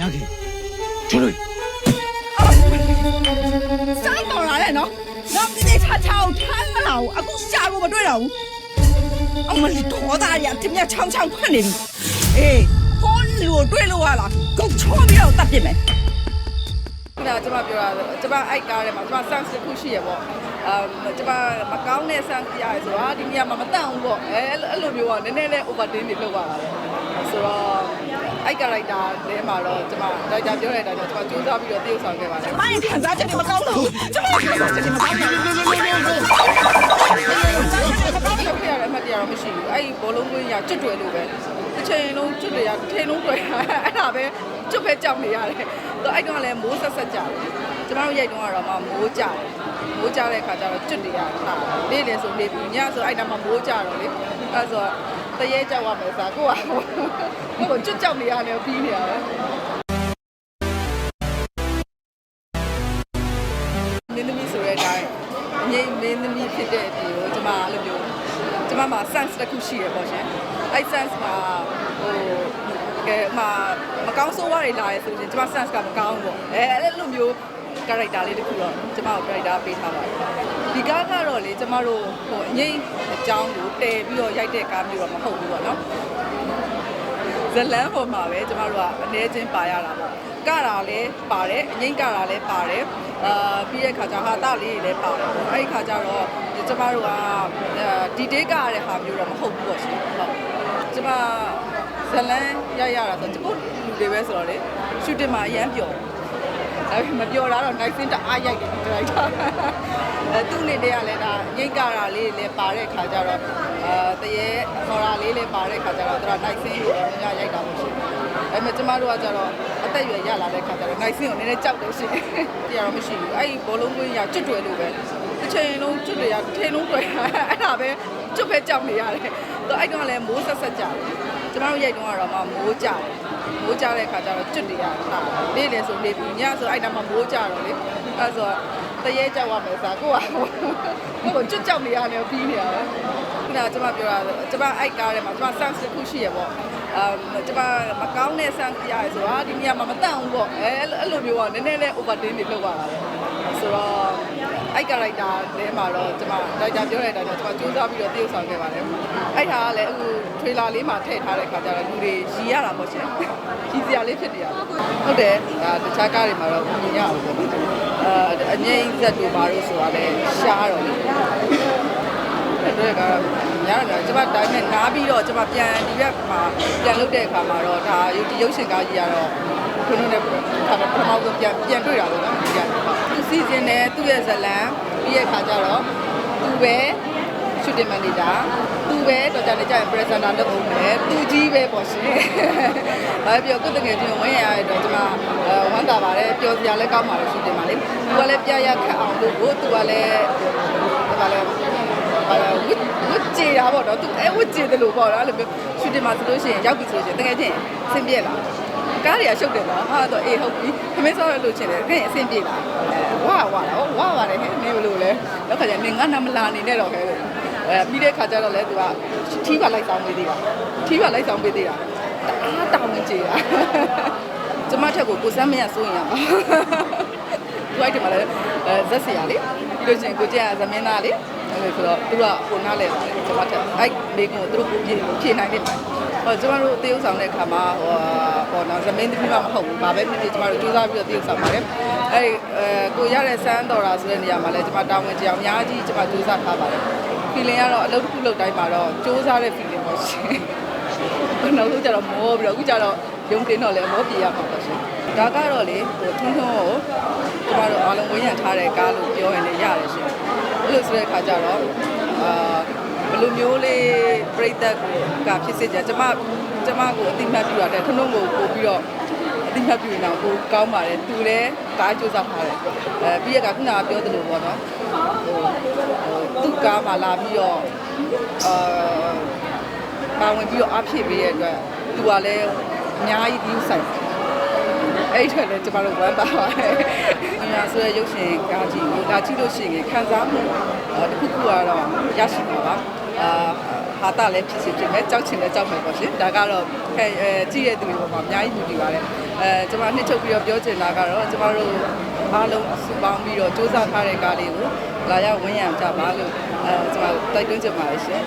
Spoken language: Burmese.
ရခဲ့ကျွလို့စိုက်ပေါ်လာတယ်နော်တော့ဒီချာချာကိုထမ်းလာကိုအခုရှာကိုမတွေ့တော့ဘူးအမလီတော်သားရတင်မြချောင်းချောင်းဖွင့်နေပြီအေးဟောလူကိုတွေ့လို့ရလားကုတ်ချောပြီးတော့တတ်ပြစ်မယ်ခုနကကျွန်မပြောတာကျွန်မအိုက်ကားထဲမှာကျွန်မ sense တစ်ခုရှိရပေါ့အမ်ကျွန်မမကောင်းတဲ့ sense ပြရဲဆိုတာဒီနေရာမှာမတန့်ဘူးပေါ့အဲအဲ့လိုမျိုးကနည်းနည်းလေး overdone တွေလုပ်ရတာပဲဆိုတော့ အိုက်ကာရိုက်တာထဲမှာတော့ကျွန်မဒါကြောင့်ပြောရတဲ့ဒါကြောင့်ကျွန်မစူးစမ်းပြီးတော့တရုပ်ဆောင်ခဲ့ပါတယ်မရဲ့ခံစားချက်တွေမကောင်းတော့ဘူးကျွန်မခံစားချက်တွေမကောင်းတော့ဘူးထုတ်ခဲ့ရတဲ့အမှတ်တရတော့မရှိဘူးအဲ့ဒီဘောလုံးကွင်းရကျွတ်တွယ်လို့ပဲတစ်ချိန်လုံးကျွတ်တယ်ရတစ်ချိန်လုံးတွယ်ရအဲ့ဒါပဲကျွတ်ပဲကြောက်နေရတယ်တော့အဲ့တော့လည်းမိုးဆက်ဆက်ကြတယ်ကျမတို့ရိုက်တော့ကတော့မှမိုးကြတယ်မိုးကြတဲ့ခါကျတော့ကျွတ်တယ်ရတာနေ့လေဆိုနေပြီညဆိုအဲ့ဒါမှမိုးကြတော့လေအဲ့ဆို တရေကြောက်ရမယ်စားကိုကကိုကျွတ်ကြောက်နေရတယ်ပြီးနေရတယ်မင်းသမီးဆိုတဲ့အတိုင်းအငိမ့်မင်းသမီးဖြစ်တဲ့အပြင်ကိုကျမအဲ့လိုမျိုးကျမမှာ sense တစ်ခုရှိရပေါ့ရှင်အဲ့ sense မှာဟိုကဲမှာမကောင်းဆိုးဝါးတွေလာရဲဆိုရင်ကျမ sense ကမကောင်းဘူးပေါ့အဲအဲ့လိုမျိုး character လေးတစ်ခုတော့ကျမကို character ပေးထားပါတယ်ဒီကားကတော့လေကျမတို့ဟိုအငိမ့်အကြောင်းကိုတည်ပြီးတော့ရိုက်တဲ့ကားမျိုးတော့မဟုတ်ဘူးပေါ့နော်ဇလန်းပေါ်မှာပဲကျမတို့ကအ ਨੇ ချင်းပါရတာပေါ့ကတာလည်းပါတယ်အငိမ့်ကတာလည်းပါတယ်အာပြီးတဲ့ခါကျဟာတာလေးတွေလည်းပါတယ်အဲ့ဒီခါကျတော့ကျမတို့ကဒီတေးကရတဲ့ဟာမျိုးတော့မဟုတ်ဘူးပေါ့ရှင်ဟုတ်ကျမဇလန်းရရတာဆိုကျကိုလူတွေပဲဆိုတော့လေရှူတင်မှာအရန်ပျော် ဒါပေမဲ့မပျော်တာတော့ night scene တအားရိုက်တယ်ဒီလိုက်တာအဲသူ့အနေနဲ့ကလည်းဒါငိမ့်ကတာလေးလည်းပါတဲ့ခါကျတော့အာတရေခေါ်တာလေးလည်းပါတဲ့ခါကျတော့သူက night scene ကိုလည်းများရိုက်တာမရှိဘူးအဲမဲ့ကျမတို့ကကျတော့အသက်အရွယ်ရလာတဲ့ခါကျတော့ night scene ကိုနည်းနည်းကြောက်တယ်ရှင်တရားတော့မရှိဘူးအဲ့ဒီဘောလုံးကွင်းရကျွတ်တွယ်လို့ပဲတစ်ချိန်လုံးကျွတ်တယ်ရတစ်ချိန်လုံးတွယ်အဲ့ဒါပဲကျွတ်ပဲကြောက်နေရတယ်သူအဲ့တော့လည်းမိုးဆက်ဆက်ကြတယ် ကျမတို့ရိုက်တော့ကတော့မှမိုးကြတယ်မိုးကြတဲ့ခါကျတော့ကျွတ်တယ်ရတာနေ့လေဆိုနေပြီညဆိုအဲ့ဒါမှမိုးကြတော့လေအဲ့ဆိုတရေကြောက်ရမယ်စားကိုကကိုကျွတ်ကြောက်နေရတယ်ပြီးနေရတယ်ခုနကကျမပြောတာကျမအိုက်ကားထဲမှာကျမ sense တစ်ခုရှိရပေါ့အမ်ကျမမကောင်းတဲ့ sense ပြရဲဆိုတာဒီနေရာမှာမတန့်ဘူးပေါ့အဲအဲ့လိုမျိုးကနည်းနည်းလေး overdone တွေလုပ်ရတာပဲ ဆိုတော့အိုက်ကာရိုက်တာထဲမှာတော့ကျမဒါကြောင့်ပြောရတဲ့ဒါကြောင့်ကျမစူးစမ်းပြီးတော့တရုပ်ဆောင်ခဲ့ပါတယ်အဲ့ဒါကလည်းအခု trailer လေးမှာထည့်ထားတဲ့ခါကျတော့လူတွေရီရတာပေါ့ရှင်ရီစရာလေးဖြစ်နေရတာဟုတ်တယ်ဒါတခြားကားတွေမှာတော့မြင်ရအောင်ပေါ့အဲအငိမ့်ဇက်တို့ဘာလို့ဆိုတာလဲရှားတော့လေအဲ့တော့ကများတော့ကျွန်မတိုင်းနဲ့နားပြီးတော့ကျွန်မပြန်ဒီဘက်မှာပြန်လုပ်တဲ့အခါမှာတော့ဒါရုပ်ဒီရုပ်ရှင်ကားကြီးကတော့ခွန်းနဲ့ခါပထမဆုံးပြန်ပြန်တွေ့တာပေါ့နော်ဒီကသူ စီစဉ်တယ်သူ့ရဲ့ဇလံပြီးရဲ့ခါကျတော့သူပဲရှူတင်မန်နေဂျာသူပဲတော်ကြနေကြရင်ပရက်ဇန်တာလုပ်အောင်မယ်သူကြီးပဲပေါ့ရှင်။ဘာပြောကိုယ်တကယ်ချင်းဝင်ရရတဲ့ကျွန်မအဲဝမ်းသာပါတယ်ပျော်စရာလည်းကောင်းပါတယ်ရှူတင်ပါလေ။သူကလည်းပြရခတ်အောင်လုပ်ဖို့သူကလည်းဒီကလည်းဘာလဲ ဝစ်ဝစ်ကြေတာပေါ့နော်သူအဲဝစ်ကြေတယ်လို့ပေါ့နော်အဲ့လိုမျိုးရှူတင်မှာဆိုလို့ရှိရင်ရောက်ပြီဆိုလို့ရှိရင်တကယ်ချင်းအဆင်ပြေလားကားတွေကရှုပ်တယ်နော်ဟာတော့အေးဟုတ်ပြီခမင်းစောရလို့ချင်တယ်ခင်အဆင်ပြေလားအဲဝါဝါတော့ဝါပါတယ်ဟဲ့နေဘလို့လဲတော့ခါကျနေငါနမလာနေနဲ့တော့ခဲလို့အဲပြီးတဲ့ခါကျတော့လဲသူကထီးပါလိုက်ဆောင်ပေးသေးတာထီးပါလိုက်ဆောင်ပေးသေးတာအားတောင်းကြေတာကျမထက်ကိုကိုစမ်းမရစိုးရင်ရပါသူအဲ့ဒီမှာလဲအဲဇက်စီရလေပြီးလို့ချင်းကိုကျန်သမင်းသားလေ အဲ့လိုဆိုတော့သူကဟိုနားလဲကျမထက်အဲ့ဒီကိုသူတို့ကိုပြေဖြေနိုင်တယ်မှာဟောကျမတို့တရုပ်ဆောင်တဲ့အခါမှာဟိုပေါ်တော့သမင်းသမီးမှမဟုတ်ဘူးဘာပဲဖြစ်ဖြစ်ကျမတို့စူးစမ်းပြီးတော့တရုပ်ဆောင်ပါတယ်အဲ့အဲကိုရတဲ့စမ်းတော်တာဆိုတဲ့နေရာမှာလဲကျမတာဝန်ကြအောင်အများကြီးကျမစူးစမ်းထားပါတယ် feeling ကတော့အလုပ်တစ်ခုလုပ်တိုင်းမှာတော့စူးစမ်းတဲ့ feeling ပေါ့ရှင်နောက်ဆုံးကျတော့မောပြီးတော့အခုကျတော့ ရုံတင်တော့လဲမောပြေရမှာပေါ့ရှင်ဒါကတော့လေဟိုထုံးထုံးကိုကျမတို့အားလုံးဝန်းရံထားတဲ့ကားလို့ပြောရင်လည်းရတယ်ရှင်အဲ့လိုဆိုတဲ့အခါကျတော့အာဘယ်လိုမျိုးလေးပြိသက်ကိုကဖြစ်စေချင်ကျမကျမကိုအတိမတ်ပြရတဲ့ထုံးထုံးကိုပို့ပြီးတော့အတိမတ်ပြရင်တော့ကိုကောင်းပါတယ်သူလည်းကားကြိုးစားထားတယ်အဲပြီးရကခုနကပြောသလိုပေါ့နော်ဟိုသူ့ကားမှာလာပြီးတော့အာပါဝင်ပြီးတော့အဖြစ်ပေးတဲ့အတွက်သူကလည်း အများကြီးဒီဆိုင်အဲ့ထက်လည်းကျမတို့ဝမ်းသာပါတယ်။ညာဆိုရရုပ်ရှင်ကားကြည့်ကိုဒါကြည့်လို့ရှိရင်ခံစားမှုအဲတစ်ခုခုကတော့ရရှိမှာပါ။အာဟာတာလည်းဖြစ်စီဖြစ်မယ်ကြောက်ချင်လည်းကြောက်မယ်ပေါ့ရှင်။ဒါကတော့အဲကြည့်ရတဲ့သူတွေပေါ်မှာအများကြီးယူတည်ပါတယ်။အဲကျမနှစ်ချုပ်ပြီးတော့ပြောချင်တာကတော့ကျမတို့အားလုံးစုပေါင်းပြီးတော့စူးစမ်းထားတဲ့ကားလေးကိုလာရောက်ဝန်းရံကြပါလို့အဲကျမတိုက်တွန်းချင်ပါတယ်ရှင်